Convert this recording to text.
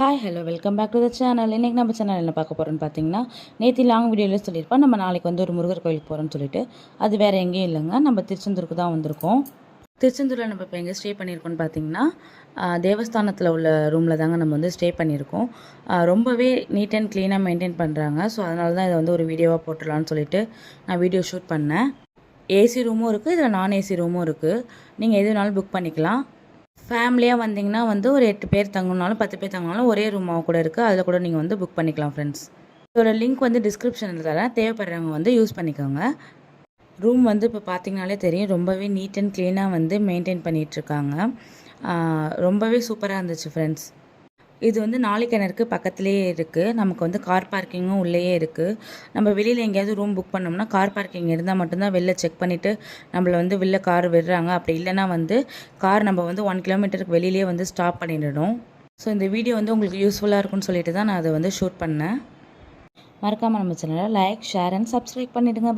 Hi hello welcome back to the channel இன்றைக்கி நம்ம channel என்ன பார்க்க போகிறோன்னு பார்த்தீங்கன்னா நேற்று லாங் வீடியோவில் சொல்லியிருப்போம் நம்ம நாளைக்கு வந்து ஒரு முருகர் கோயிலுக்கு போகிறோம்னு சொல்லிட்டு. அது வேறு எங்கேயும் இல்லைங்க நம்ம திருச்செந்தூருக்கு தான் வந்திருக்கோம். திருச்செந்தூரில் நம்ம இப்போ எங்கே ஸ்டே பண்ணியிருக்கோம்னு பார்த்தீங்கன்னா தேவஸ்தானத்தில் உள்ள ரூமில் தாங்க நம்ம வந்து ஸ்டே பண்ணியிருக்கோம். ரொம்பவே நீட் அண்ட் க்ளீனாக மெயின்டைன் பண்ணுறாங்க ஸோ அதனால தான் இதை வந்து ஒரு வீடியோவாக போட்டுடலான்னு சொல்லிட்டு நான் வீடியோ ஷூட் பண்ணேன். ஏசி ரூமும் இருக்குது இதில் நான் ஏசி ரூமும் இருக்குது நீங்கள் எது வேணாலும் புக் பண்ணிக்கலாம். ஃபேமிலியாக வந்தீங்கன்னா வந்து ஒரு எட்டு பேர் தங்கணுனாலும் பத்து பேர் தங்கினாலும் ஒரே ரூமாக கூட இருக்குது அதில் கூட நீங்கள் வந்து புக் பண்ணிக்கலாம் ஃப்ரெண்ட்ஸ் இதோட லிங்க் வந்து டிஸ்கிரிப்ஷனில் தரேன். தேவைப்படுறவங்க வந்து யூஸ் பண்ணிக்கோங்க. ரூம் வந்து இப்போ பார்த்தீங்கனாலே தெரியும். ரொம்பவே நீட் அண்ட் க்ளீனாக வந்து மெயின்டைன் பண்ணிகிட்ருக்காங்க ரொம்பவே சூப்பராக இருந்துச்சு ஃப்ரெண்ட்ஸ் இது வந்து நாளைக்கிணறுக்கு பக்கத்துலேயே இருக்குது நமக்கு வந்து கார் பார்க்கிங்கும் உள்ளேயே இருக்குது நம்ம வெளியில் எங்கேயாவது ரூம் புக் பண்ணோம்னா கார் பார்க்கிங் இருந்தால் மட்டும்தான் வெளில செக் பண்ணிவிட்டு நம்மளை வந்து வெளில கார் விடுறாங்க. அப்படி இல்லைன்னா வந்து கார் நம்ம வந்து ஒன் கிலோமீட்டருக்கு வெளியிலே வந்து ஸ்டாப் பண்ணிடணும். ஸோ இந்த வீடியோ வந்து உங்களுக்கு யூஸ்ஃபுல்லாக இருக்கும்னு சொல்லிட்டு தான் நான் அதை வந்து ஷூட் பண்ணேன். மறக்காமல் நம்ம சேனலை லைக் ஷேர் அண்ட் சப்ஸ்கிரைப் பண்ணிவிடுங்க